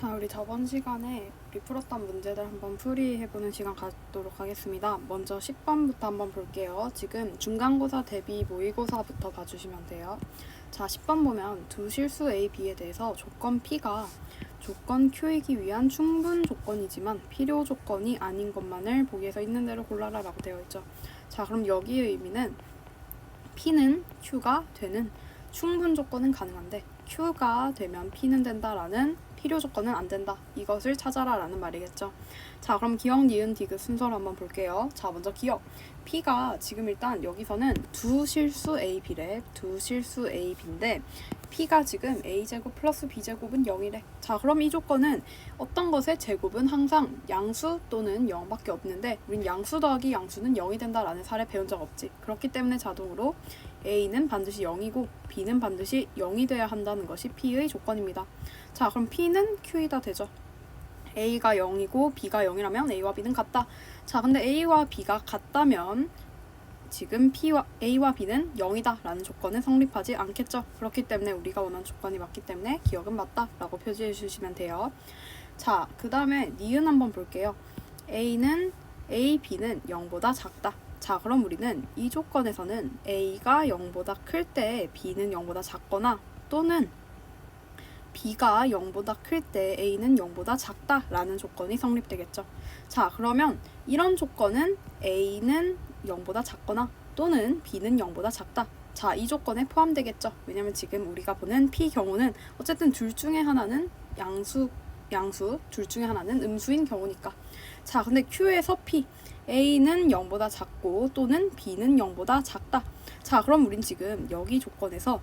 자, 우리 저번 시간에 우리 풀었던 문제들 한번 풀이해보는 시간 갖도록 하겠습니다. 먼저 10번부터 한번 볼게요. 지금 중간고사 대비 모의고사부터 봐주시면 돼요. 자, 10번 보면 두 실수 A, B에 대해서 조건 P가 조건 Q이기 위한 충분 조건이지만 필요 조건이 아닌 것만을 보기에서 있는 대로 골라라 라고 되어 있죠. 자, 그럼 여기의 의미는 P는 Q가 되는 충분 조건은 가능한데 Q가 되면 P는 된다라는 필요 조건은 안 된다. 이것을 찾아라 라는 말이겠죠. 자, 그럼 기억, 니은, 디귿 순서로 한번 볼게요. 자, 먼저 기억. P가 지금 일단 여기서는 두 실수 A, B래. 두 실수 A, B인데 P가 지금 A제곱 플러스 B제곱은 0이래. 자, 그럼 이 조건은 어떤 것의 제곱은 항상 양수 또는 0밖에 없는데 우린 양수 더하기 양수는 0이 된다라는 사례 배운 적 없지. 그렇기 때문에 자동으로 A는 반드시 0이고 B는 반드시 0이 돼야 한다는 것이 P의 조건입니다. 자, 그럼 P는 Q이다 되죠. A가 0이고 B가 0이라면 A와 B는 같다. 자, 근데 A와 B가 같다면 지금 P와 A와 B는 0이다 라는 조건은 성립하지 않겠죠. 그렇기 때문에 우리가 원하는 조건이 맞기 때문에 기억은 맞다 라고 표시해 주시면 돼요. 자, 그 다음에 니은 한번 볼게요. A는 A, B는 0보다 작다. 자, 그럼 우리는 이 조건에서는 A가 0보다 클 때 B는 0보다 작거나 또는 B가 0보다 클 때 A는 0보다 작다라는 조건이 성립되겠죠. 자, 그러면 이런 조건은 A는 0보다 작거나 또는 B는 0보다 작다. 자, 이 조건에 포함되겠죠. 왜냐면 지금 우리가 보는 P 경우는 어쨌든 둘 중에 하나는 양수 양수, 둘 중에 하나는 음수인 경우니까. 자, 근데 Q에서 P A는 0보다 작고 또는 B는 0보다 작다. 자, 그럼 우린 지금 여기 조건에서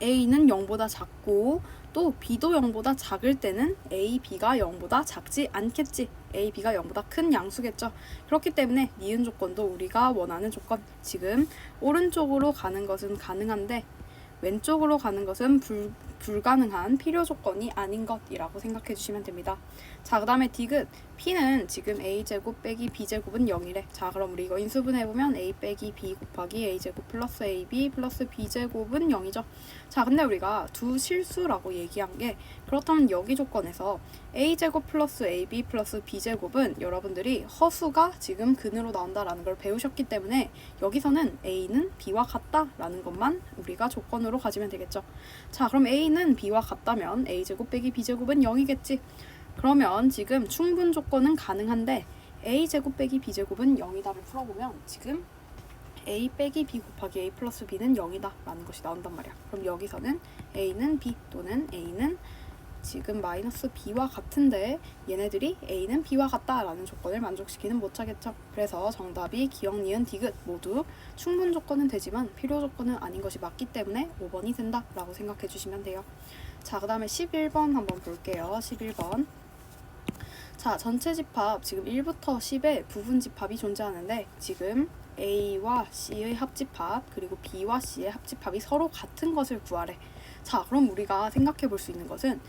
A는 0보다 작고 또 B도 0보다 작을 때는 A, B가 0보다 작지 않겠지. A, B가 0보다 큰 양수겠죠. 그렇기 때문에 니은 조건도 우리가 원하는 조건. 지금 오른쪽으로 가는 것은 가능한데 왼쪽으로 가는 것은 불, 불가능한 필요 조건이 아닌 것이라고 생각해 주시면 됩니다. 자, 그 다음에 디귿. P는 지금 A제곱 빼기 B제곱은 0이래. 자, 그럼 우리 이거 인수분해보면 A 빼기 B 곱하기 A제곱 플러스 AB 플러스 B제곱은 0이죠. 자, 근데 우리가 두 실수라고 얘기한 게 그렇다면 여기 조건에서 A제곱 플러스 AB 플러스 B제곱은 여러분들이 허수가 지금 근으로 나온다라는 걸 배우셨기 때문에 여기서는 A는 B와 같다라는 것만 우리가 조건으로 가지면 되겠죠. 자, 그럼 A는 B와 같다면 A제곱 빼기 B제곱은 0이겠지. 그러면 지금 충분 조건은 가능한데 A제곱 빼기 B제곱은 0이다를 풀어보면 지금 A 빼기 B 곱하기 A 플러스 B는 0이다 라는 것이 나온단 말이야. 그럼 여기서는 A는 B 또는 A는 지금 마이너스 B와 같은데 얘네들이 A는 B와 같다라는 조건을 만족시키는 못하겠죠. 그래서 정답이 기억, 니은, 디귿 모두 충분 조건은 되지만 필요 조건은 아닌 것이 맞기 때문에 5번이 된다라고 생각해 주시면 돼요. 자, 그 다음에 11번 한번 볼게요. 11번. 자, 전체 집합 지금 1부터 10의 부분 집합이 존재하는데 지금 A와 C의 합집합 그리고 B와 C의 합집합이 서로 같은 것을 구하래. 자, 그럼 우리가 생각해 볼 수 있는 것은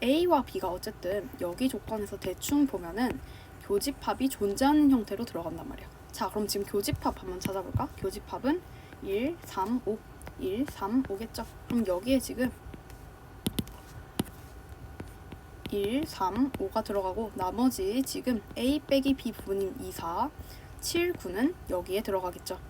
A와 B가 어쨌든 여기 조건에서 대충 보면은 교집합이 존재하는 형태로 들어간단 말이야. 자, 그럼 지금 교집합 한번 찾아볼까? 교집합은 1, 3, 5, 1, 3, 5겠죠? 그럼 여기에 지금 1, 3, 5가 들어가고 나머지 지금 A 빼기 B 부분인 2, 4, 7, 9는 여기에 들어가겠죠.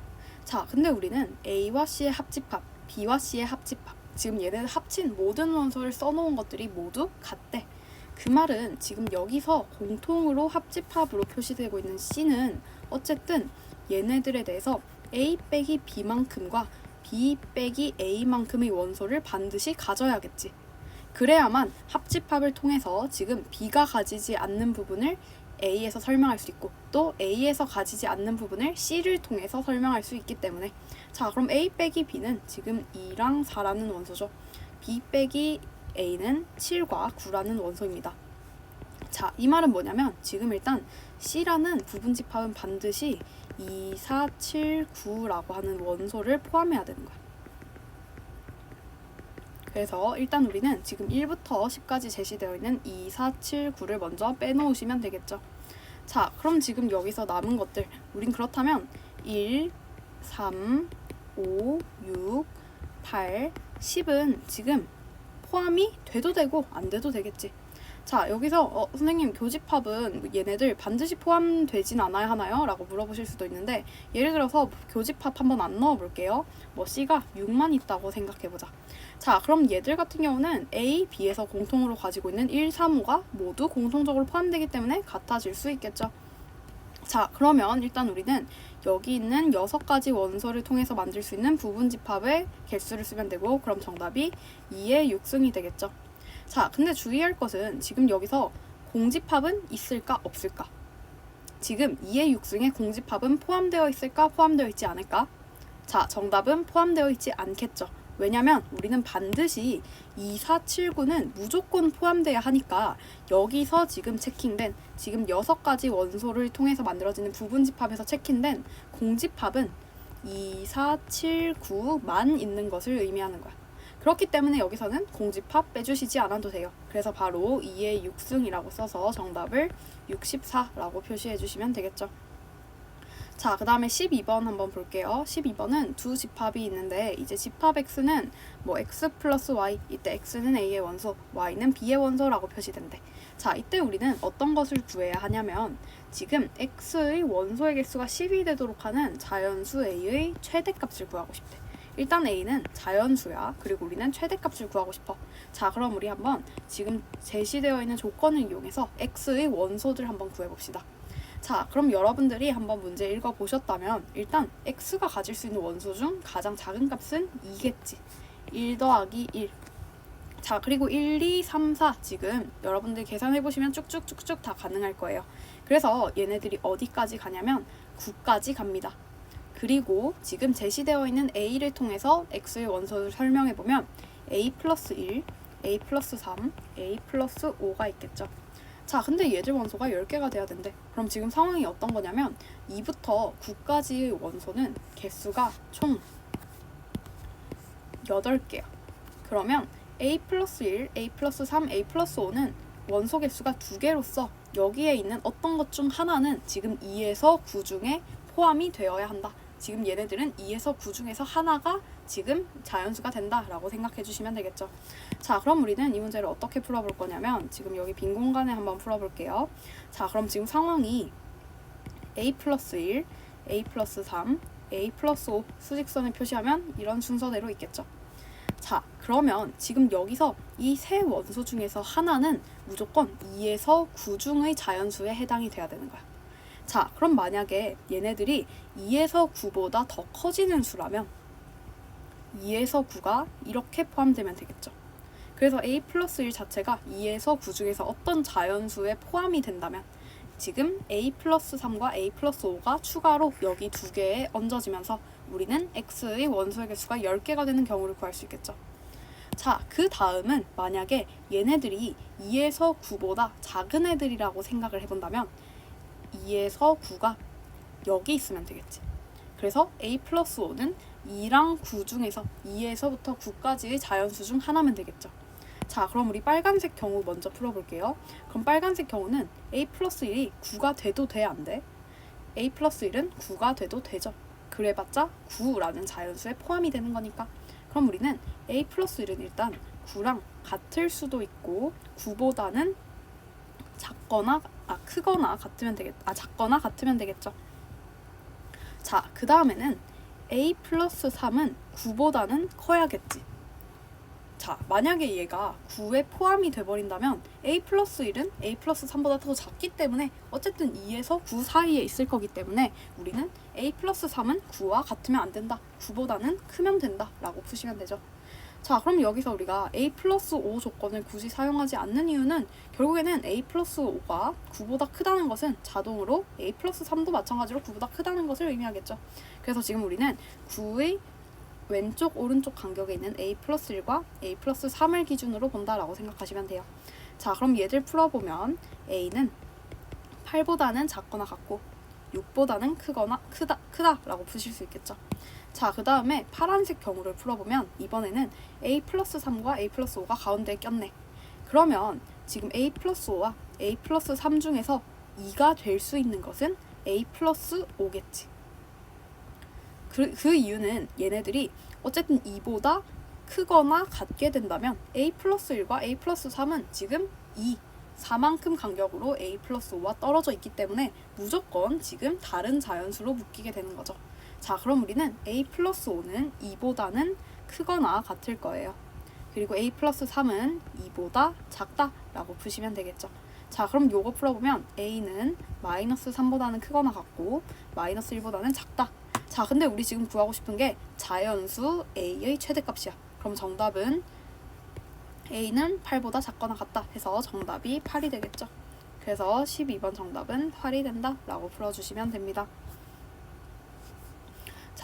자, 근데 우리는 A와 C의 합집합, B와 C의 합집합, 지금 얘네들 합친 모든 원소를 써놓은 것들이 모두 같대. 그 말은 지금 여기서 공통으로 합집합으로 표시되고 있는 C는 어쨌든 얘네들에 대해서 A 빼기 B만큼과 B 빼기 A만큼의 원소를 반드시 가져야겠지. 그래야만 합집합을 통해서 지금 B가 가지지 않는 부분을 A에서 설명할 수 있고 또 A에서 가지지 않는 부분을 C를 통해서 설명할 수 있기 때문에 자 그럼 A 빼기 B는 지금 2랑 4라는 원소죠. B 빼기 A는 7과 9라는 원소입니다. 자, 이 말은 뭐냐면 지금 일단 C라는 부분 집합은 반드시 2, 4, 7, 9라고 하는 원소를 포함해야 되는 거야. 그래서 일단 우리는 지금 1부터 10까지 제시되어 있는 2, 4, 7, 9를 먼저 빼놓으시면 되겠죠. 자, 그럼 지금 여기서 남은 것들 우린 그렇다면 1, 3, 5, 6, 8, 10은 지금 포함이 돼도 되고 안 돼도 되겠지. 자 여기서 어, 선생님 교집합은 얘네들 반드시 포함되진 않아야 하나요? 라고 물어보실 수도 있는데 예를 들어서 교집합 한번 안 넣어볼게요. 뭐 C가 6만 있다고 생각해보자. 자 그럼 얘들 같은 경우는 A, B에서 공통으로 가지고 있는 1, 3, 5가 모두 공통적으로 포함되기 때문에 같아질 수 있겠죠. 자 그러면 일단 우리는 여기 있는 여섯 가지 원소를 통해서 만들 수 있는 부분 집합의 개수를 쓰면 되고 그럼 정답이 2의 6승이 되겠죠. 자, 근데 주의할 것은 지금 여기서 공집합은 있을까 없을까? 지금 2의 6승에 공집합은 포함되어 있을까 포함되어 있지 않을까? 자, 정답은 포함되어 있지 않겠죠. 왜냐면 우리는 반드시 2, 4, 7, 9는 무조건 포함돼야 하니까 여기서 지금 체킹된 지금 6가지 원소를 통해서 만들어지는 부분집합에서 체킹된 공집합은 2, 4, 7, 9만 있는 것을 의미하는 거야. 그렇기 때문에 여기서는 공집합 빼주시지 않아도 돼요. 그래서 바로 2의 6승이라고 써서 정답을 64라고 표시해 주시면 되겠죠. 자, 그 다음에 12번 한번 볼게요. 12번은 두 집합이 있는데 이제 집합 x는 뭐 x 플러스 y 이때 x는 a의 원소, y는 b의 원소라고 표시된대. 자, 이때 우리는 어떤 것을 구해야 하냐면 지금 x의 원소의 개수가 10이 되도록 하는 자연수 a의 최대값을 구하고 싶대. 일단 a는 자연수야. 그리고 우리는 최대값을 구하고 싶어. 자, 그럼 우리 한번 지금 제시되어 있는 조건을 이용해서 x의 원소들 한번 구해봅시다. 자, 그럼 여러분들이 한번 문제 읽어보셨다면 일단 x가 가질 수 있는 원소 중 가장 작은 값은 2겠지. 1 더하기 1. 자, 그리고 1, 2, 3, 4 지금 여러분들 계산해보시면 쭉쭉쭉쭉 다 가능할 거예요. 그래서 얘네들이 어디까지 가냐면 9까지 갑니다. 그리고 지금 제시되어 있는 a를 통해서 x의 원소를 설명해 보면 a 플러스 1, a 플러스 3, a 플러스 5가 있겠죠. 자, 근데 얘들 원소가 10개가 돼야 된대. 그럼 지금 상황이 어떤 거냐면 2부터 9까지의 원소는 개수가 총 8개야. 그러면 a 플러스 1, a 플러스 3, a 플러스 5는 원소 개수가 2개로서 여기에 있는 어떤 것 중 하나는 지금 2에서 9 중에 포함이 되어야 한다. 지금 얘네들은 2에서 9 중에서 하나가 지금 자연수가 된다라고 생각해 주시면 되겠죠. 자, 그럼 우리는 이 문제를 어떻게 풀어볼 거냐면 지금 여기 빈 공간에 한번 풀어볼게요. 자, 그럼 지금 상황이 a 플러스 1, a 플러스 3, a 플러스 5 수직선을 표시하면 이런 순서대로 있겠죠. 자, 그러면 지금 여기서 이 세 원소 중에서 하나는 무조건 2에서 9 중의 자연수에 해당이 돼야 되는 거야. 자, 그럼 만약에 얘네들이 2에서 9보다 더 커지는 수라면 2에서 9가 이렇게 포함되면 되겠죠. 그래서 a 플러스 1 자체가 2에서 9 중에서 어떤 자연수에 포함이 된다면 지금 a 플러스 3과 a 플러스 5가 추가로 여기 두 개에 얹어지면서 우리는 x의 원소의 개수가 10개가 되는 경우를 구할 수 있겠죠. 자, 그 다음은 만약에 얘네들이 2에서 9보다 작은 애들이라고 생각을 해본다면 2에서 9가 여기 있으면 되겠지. 그래서 a 플러스 5는 2랑 9 중에서 2에서부터 9까지의 자연수 중 하나면 되겠죠. 자, 그럼 우리 빨간색 경우 먼저 풀어볼게요. 그럼 빨간색 경우는 a 플러스 1이 9가 돼도 돼, 안 돼? a 플러스 1은 9가 돼도 되죠. 그래봤자 9라는 자연수에 포함이 되는 거니까. 그럼 우리는 a 플러스 1은 일단 9랑 같을 수도 있고 9보다는 작거나 아 크거나 같으면 되겠 아 작거나 같으면 되겠죠. 자, 그 다음에는 a 플러스 3은 9보다는 커야겠지. 자, 만약에 얘가 9에 포함이 돼버린다면 a 플러스 1은 a 플러스 3보다 더 작기 때문에 어쨌든 2에서 9 사이에 있을 거기 때문에 우리는 a 플러스 3은 9와 같으면 안 된다. 9보다는 크면 된다. 라고 푸시면 되죠. 자, 그럼 여기서 우리가 a 플러스 5 조건을 굳이 사용하지 않는 이유는 결국에는 a 플러스 5가 9보다 크다는 것은 자동으로 a 플러스 3도 마찬가지로 9보다 크다는 것을 의미하겠죠. 그래서 지금 우리는 9의 왼쪽 오른쪽 간격에 있는 a 플러스 1과 a 플러스 3을 기준으로 본다라고 생각하시면 돼요. 자, 그럼 얘들 풀어보면 a는 8보다는 작거나 같고 6보다는 크거나 크다 크다라고 푸실 수 있겠죠. 자, 그 다음에 파란색 경우를 풀어보면 이번에는 a 플러스 3과 a 플러스 5가 가운데에 꼈네. 그러면 지금 a 플러스 5와 a 플러스 3 중에서 2가 될 수 있는 것은 a 플러스 5겠지. 그, 그 이유는 얘네들이 어쨌든 2보다 크거나 같게 된다면 a 플러스 1과 a 플러스 3은 지금 2, 4만큼 간격으로 a 플러스 5와 떨어져 있기 때문에 무조건 지금 다른 자연수로 묶이게 되는 거죠. 자, 그럼 우리는 a 플러스 5는 2보다는 크거나 같을 거예요. 그리고 a 플러스 3은 2보다 작다 라고 푸시면 되겠죠. 자, 그럼 요거 풀어보면 a는 마이너스 3보다는 크거나 같고 마이너스 1보다는 작다. 자, 근데 우리 지금 구하고 싶은 게 자연수 a의 최대값이야. 그럼 정답은 a는 8보다 작거나 같다 해서 정답이 8이 되겠죠. 그래서 12번 정답은 8이 된다 라고 풀어주시면 됩니다.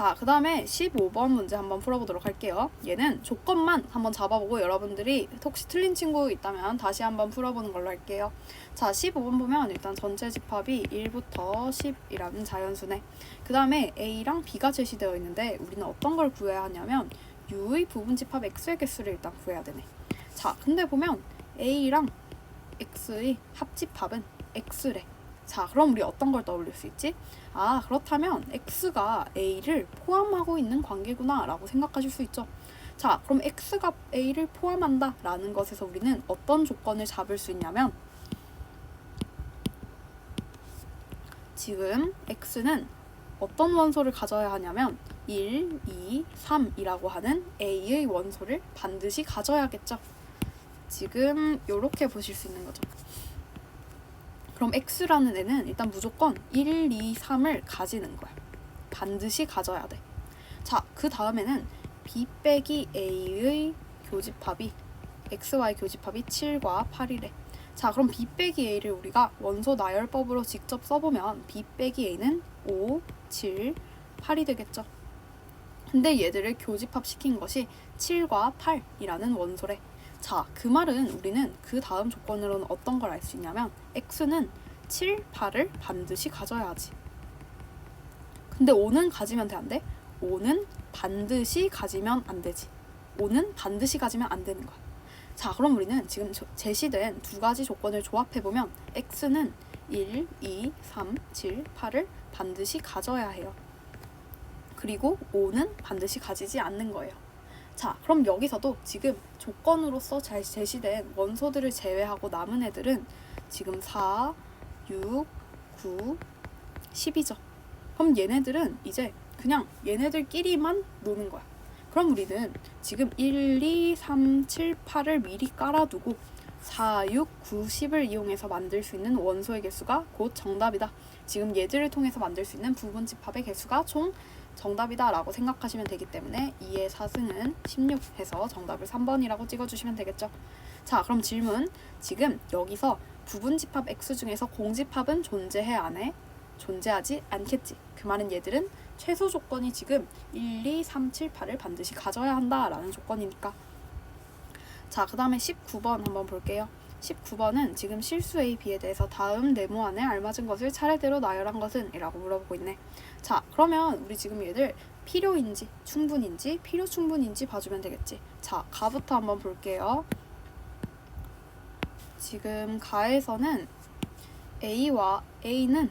자, 그 다음에 15번 문제 한번 풀어보도록 할게요. 얘는 조건만 한번 잡아보고 여러분들이 혹시 틀린 친구 있다면 다시 한번 풀어보는 걸로 할게요. 자, 15번 보면 일단 전체 집합이 1부터 10이라는 자연수네. 그 다음에 A랑 B가 제시되어 있는데 우리는 어떤 걸 구해야 하냐면 U의 부분 집합 X의 개수를 일단 구해야 되네. 자, 근데 보면 A랑 X의 합집합은 X래. 자, 그럼 우리 어떤 걸 떠올릴 수 있지? 아, 그렇다면 X가 A를 포함하고 있는 관계구나 라고 생각하실 수 있죠. 자, 그럼 X가 A를 포함한다 라는 것에서 우리는 어떤 조건을 잡을 수 있냐면 지금 X는 어떤 원소를 가져야 하냐면 1, 2, 3이라고 하는 A의 원소를 반드시 가져야겠죠. 지금 이렇게 보실 수 있는 거죠. 그럼 x라는 애는 일단 무조건 1, 2, 3을 가지는 거야. 반드시 가져야 돼. 자, 그 다음에는 b 빼기 a의 교집합이 xy 교집합이 7과 8이래. 자, 그럼 b 빼기 a를 우리가 원소 나열법으로 직접 써보면 b 빼기 a는 5, 7, 8이 되겠죠. 근데 얘들을 교집합 시킨 것이 7과 8이라는 원소래. 자, 그 말은 우리는 그 다음 조건으로는 어떤 걸 알 수 있냐면 x는 7, 8을 반드시 가져야 하지. 근데 5는 가지면 돼, 안 돼? 5는 반드시 가지면 안 되지. 5는 반드시 가지면 안 되는 거야. 자, 그럼 우리는 지금 저- 제시된 두 가지 조건을 조합해보면 x는 1, 2, 3, 7, 8을 반드시 가져야 해요. 그리고 5는 반드시 가지지 않는 거예요. 자, 그럼 여기서도 지금 조건으로서 잘 제시된 원소들을 제외하고 남은 애들은 지금 4, 6, 9, 10이죠. 그럼 얘네들은 이제 그냥 얘네들끼리만 노는 거야. 그럼 우리는 지금 1, 2, 3, 7, 8을 미리 깔아두고 4, 6, 9, 10을 이용해서 만들 수 있는 원소의 개수가 곧 정답이다. 지금 얘들을 통해서 만들 수 있는 부분 집합의 개수가 총 정답이다라고 생각하시면 되기 때문에 2의 4승은 16 해서 정답을 3번이라고 찍어주시면 되겠죠. 자, 그럼 질문. 지금 여기서 부분 집합 X 중에서 공집합은 존재해 안 해? 존재하지 않겠지. 그 말은 얘들은 최소 조건이 지금 1, 2, 3, 7, 8을 반드시 가져야 한다라는 조건이니까. 자, 그 다음에 19번 한번 볼게요. 19번은 지금 실수 A, B에 대해서 다음 네모 안에 알맞은 것을 차례대로 나열한 것은? 이라고 물어보고 있네. 자, 그러면 우리 지금 얘들 필요인지, 충분인지, 필요 충분인지 봐주면 되겠지. 자, 가부터 한번 볼게요. 지금 가에서는 A와 A는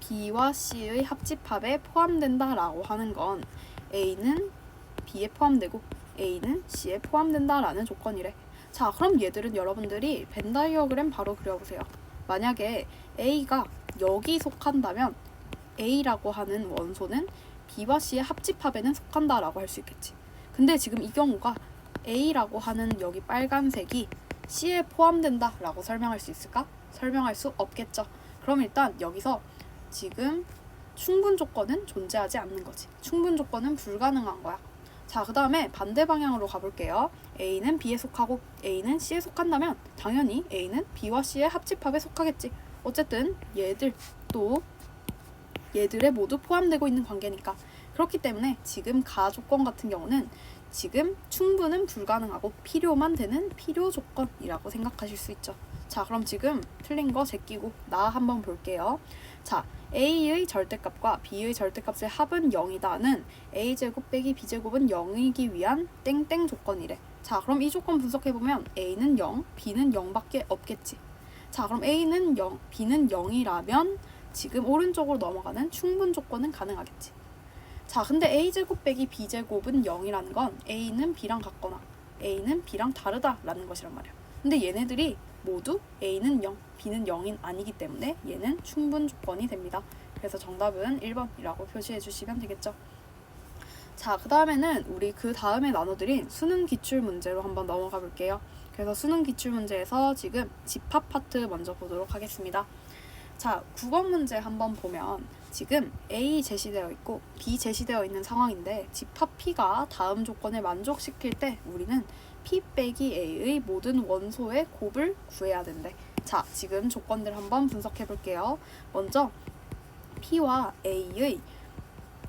B와 C의 합집합에 포함된다라고 하는 건 A는 B에 포함되고 A는 C에 포함된다라는 조건이래. 자, 그럼 얘들은 여러분들이 벤 다이어그램 바로 그려보세요. 만약에 A가 여기 속한다면 A라고 하는 원소는 B와 C의 합집합에는 속한다라고 할 수 있겠지. 근데 지금 이 경우가 A라고 하는 여기 빨간색이 C에 포함된다라고 설명할 수 있을까? 설명할 수 없겠죠. 그럼 일단 여기서 지금 충분 조건은 존재하지 않는 거지. 충분 조건은 불가능한 거야. 자, 그 다음에 반대 방향으로 가볼게요. A는 B에 속하고 A는 C에 속한다면 당연히 A는 B와 C의 합집합에 속하겠지. 어쨌든 얘들 또 얘들에 모두 포함되고 있는 관계니까 그렇기 때문에 지금 가 조건 같은 경우는 지금 충분은 불가능하고 필요만 되는 필요 조건이라고 생각하실 수 있죠. 자, 그럼 지금 틀린 거 제끼고 나 한번 볼게요. 자, A의 절대값과 B의 절대값의 합은 0이다는 A제곱 빼기 B제곱은 0이기 위한 땡땡 조건이래. 자, 그럼 이 조건 분석해보면 A는 0, B는 0밖에 없겠지. 자, 그럼 A는 0, B는 0이라면 지금 오른쪽으로 넘어가는 충분 조건은 가능하겠지. 자, 근데 a제곱 빼기 b제곱은 0이라는 건 a는 b랑 같거나 a는 b랑 다르다라는 것이란 말이야. 근데 얘네들이 모두 a는 0, b는 0인 아니기 때문에 얘는 충분 조건이 됩니다. 그래서 정답은 1번이라고 표시해 주시면 되겠죠. 자, 그 다음에는 우리 그 다음에 나눠드린 수능 기출 문제로 한번 넘어가 볼게요. 그래서 수능 기출 문제에서 지금 집합 파트 먼저 보도록 하겠습니다. 자, 9번 문제 한번 보면 지금 A 제시되어 있고 B 제시되어 있는 상황인데 집합 P가 다음 조건을 만족시킬 때 우리는 P 빼기 A의 모든 원소의 곱을 구해야 된대. 자, 지금 조건들 한번 분석해 볼게요. 먼저 P와 A의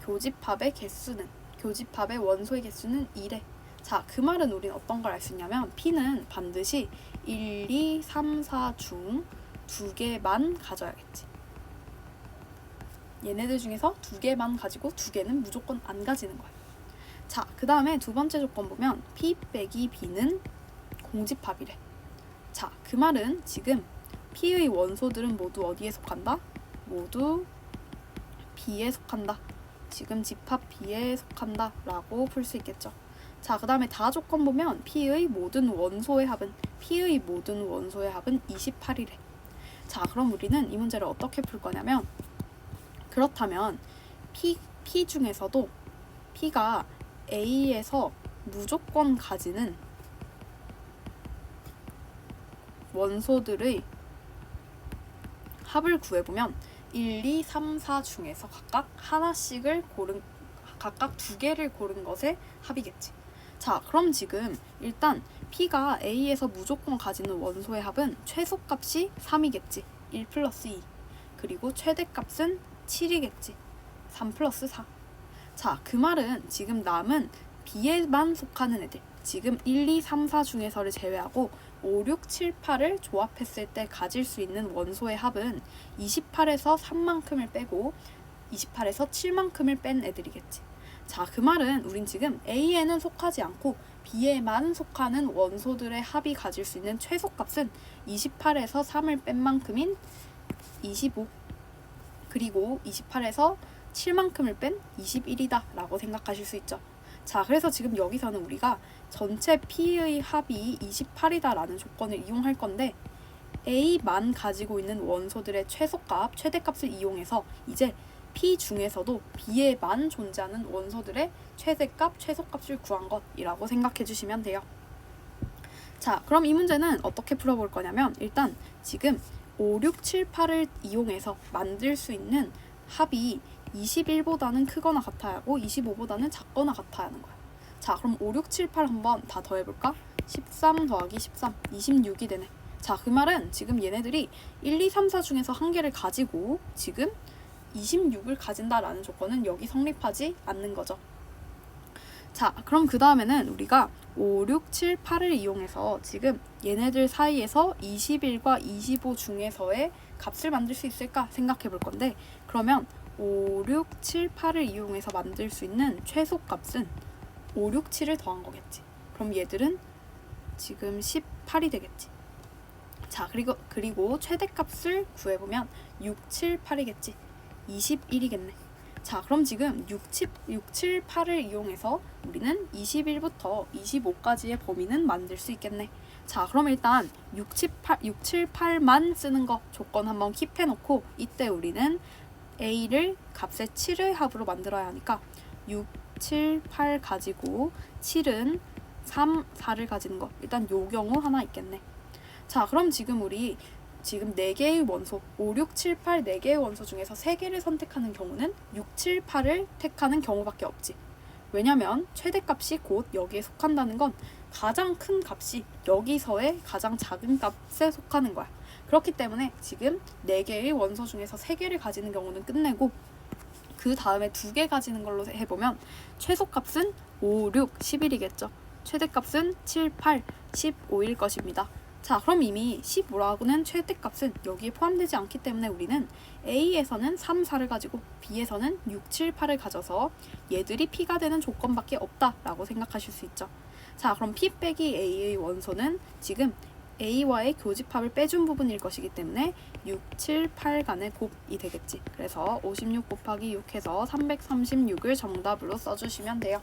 교집합의 개수는 교집합의 원소의 개수는 2래. 자, 그 말은 우린 어떤 걸 알 수 있냐면 P는 반드시 1, 2, 3, 4 중 두 개만 가져야겠지. 얘네들 중에서 두 개만 가지고 두 개는 무조건 안 가지는 거야. 자, 그 다음에 두 번째 조건 보면 P 빼기 B는 공집합이래. 자, 그 말은 지금 P의 원소들은 모두 어디에 속한다? 모두 B에 속한다. 지금 집합 B에 속한다. 라고 풀 수 있겠죠. 자, 그 다음에 다 조건 보면 P의 모든 원소의 합은 P의 모든 원소의 합은 28이래. 자, 그럼 우리는 이 문제를 어떻게 풀 거냐면 그렇다면 P, P 중에서도 P가 A에서 무조건 가지는 원소들의 합을 구해보면 1, 2, 3, 4 중에서 각각 하나씩을 고른 각각 두 개를 고른 것의 합이겠지. 자, 그럼 지금 일단 P가 A에서 무조건 가지는 원소의 합은 최소값이 3이겠지. 1 플러스 2. 그리고 최대값은 7이겠지. 3 플러스 4. 자, 그 말은 지금 남은 B에만 속하는 애들. 지금 1, 2, 3, 4 중에서를 제외하고 5, 6, 7, 8을 조합했을 때 가질 수 있는 원소의 합은 28에서 3만큼을 빼고 28에서 7만큼을 뺀 애들이겠지. 자, 그 말은 우린 지금 A에는 속하지 않고 B에만 속하는 원소들의 합이 가질 수 있는 최소값은 28에서 3을 뺀 만큼인 25 그리고 28에서 7만큼을 뺀 21이다 라고 생각하실 수 있죠. 자, 그래서 지금 여기서는 우리가 전체 P의 합이 28이다 라는 조건을 이용할 건데 A만 가지고 있는 원소들의 최소값, 최대값을 이용해서 이제 P 중에서도 B에만 존재하는 원소들의 최대값, 최소값을 구한 것이라고 생각해 주시면 돼요. 자, 그럼 이 문제는 어떻게 풀어볼 거냐면 일단 지금 5, 6, 7, 8을 이용해서 만들 수 있는 합이 21보다는 크거나 같아야 하고 25보다는 작거나 같아야 하는 거야. 자, 그럼 5, 6, 7, 8 한번 다 더해볼까? 13 더하기 13, 26이 되네. 자, 그 말은 지금 얘네들이 1, 2, 3, 4 중에서 한 개를 가지고 지금 26을 가진다라는 조건은 여기 성립하지 않는 거죠. 자, 그럼 그 다음에는 우리가 5, 6, 7, 8을 이용해서 지금 얘네들 사이에서 21과 25 중에서의 값을 만들 수 있을까 생각해 볼 건데 그러면 5, 6, 7, 8을 이용해서 만들 수 있는 최소값은 5, 6, 7을 더한 거겠지. 그럼 얘들은 지금 18이 되겠지. 자, 그리고 그리고 최대값을 구해 보면 6, 7, 8이겠지. 21이겠네. 자, 그럼 지금 6, 7, 6, 7, 8을 이용해서 우리는 21부터 25까지의 범위는 만들 수 있겠네. 자, 그럼 일단 6, 7, 8, 6, 7, 8만 쓰는 거 조건 한번 킵해 놓고 이때 우리는 A를 값의 7의 합으로 만들어야 하니까 6, 7, 8 가지고 7은 3, 4를 가지는 거. 일단 요 경우 하나 있겠네. 자, 그럼 지금 우리 지금 4개의 원소, 5, 6, 7, 8 4개의 원소 중에서 3개를 선택하는 경우는 6, 7, 8을 택하는 경우밖에 없지. 왜냐면 최대값이 곧 여기에 속한다는 건 가장 큰 값이 여기서의 가장 작은 값에 속하는 거야. 그렇기 때문에 지금 4개의 원소 중에서 3개를 가지는 경우는 끝내고 그 다음에 2개 가지는 걸로 해보면 최소값은 5, 6, 11이겠죠. 최대값은 7, 8, 15일 것입니다. 자, 그럼 이미 15라고는 최대값은 여기에 포함되지 않기 때문에 우리는 A에서는 3, 4를 가지고 B에서는 6, 7, 8을 가져서 얘들이 P가 되는 조건밖에 없다라고 생각하실 수 있죠. 자, 그럼 P 빼기 A의 원소는 지금 A와의 교집합을 빼준 부분일 것이기 때문에 6, 7, 8간의 곱이 되겠지. 그래서 56 곱하기 6 해서 336을 정답으로 써주시면 돼요.